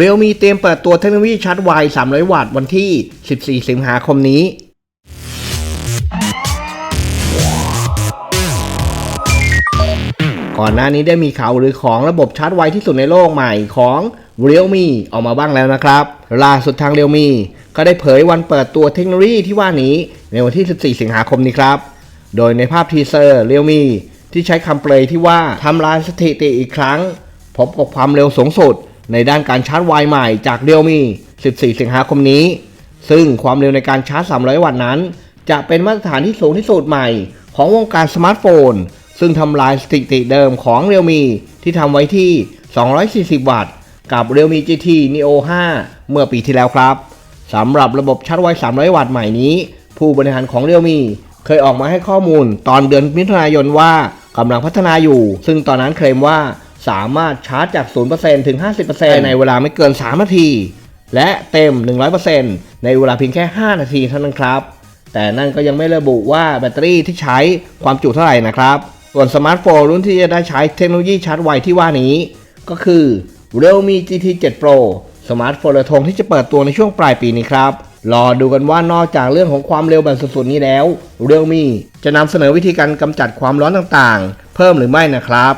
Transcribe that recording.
Realme เตรียมเปิดตัวเทคโนโลยีชาร์จไว 300 วัตต์วันที่ 14 สิงหาคมนี้ ก่อนหน้านี้ได้มีข่าวหรือของระบบชาร์จไวที่สุดในโลกใหม่ของ Realme ออกมาบ้างแล้วนะครับ ล่าสุดทาง Realme ก็ได้เผยวันเปิดตัวเทคโนโลยีที่ว่านี้ในวันที่ 14 สิงหาคมนี้ครับ โดยในภาพทีเซอร์ Realme ที่ใช้คำเปลยที่ว่าทำลายสถิติอีกครั้ง พบกับความเร็วสูงสุด ในด้านการชาร์จไวใหม่จาก Realme 14 สิงหาคมนี้ ซึ่งความเร็วในการชาร์จ 300 วัตต์นั้น จะเป็นมาตรฐานที่สูงที่สุดใหม่ ของวงการสมาร์ทโฟน ซึ่งทำลายสถิติเดิมของ Realme ที่ทำไว้ที่ 240 วัตต์ กับ Realme GT Neo 5 เมื่อปีที่แล้วครับสำหรับระบบชาร์จไว 300 วัตต์ใหม่นี้ ผู้บริหารของ Realme เคยออกมาให้ข้อมูลตอนเดือนมิถุนายนว่ากำลังพัฒนาอยู่ ซึ่งตอนนั้นเคลมว่า สามารถชาร์จจาก 0%ถึง 50%ในเวลาไม่เกิน 3 นาที และเต็ม 100%ในเวลาเพียงแค่ 5 นาทีเท่านั้นครับ แต่นั่นก็ยังไม่ระบุว่าแบตเตอรี่ที่ใช้ความจุเท่าไหร่นะครับ ส่วนสมาร์ทโฟนรุ่นที่จะได้ใช้เทคโนโลยีชาร์จไวที่ว่านี้ ก็คือ Realme GT 7 Pro สมาร์ทโฟนระทงที่จะเปิดตัวในช่วงปลายปีนี้ครับ รอดูกันว่านอกจากเรื่องของความเร็วแบบสุดๆนี้แล้ว Realme จะนำเสนอวิธีการกำจัดความร้อนต่างๆ เพิ่มหรือไม่นะครับ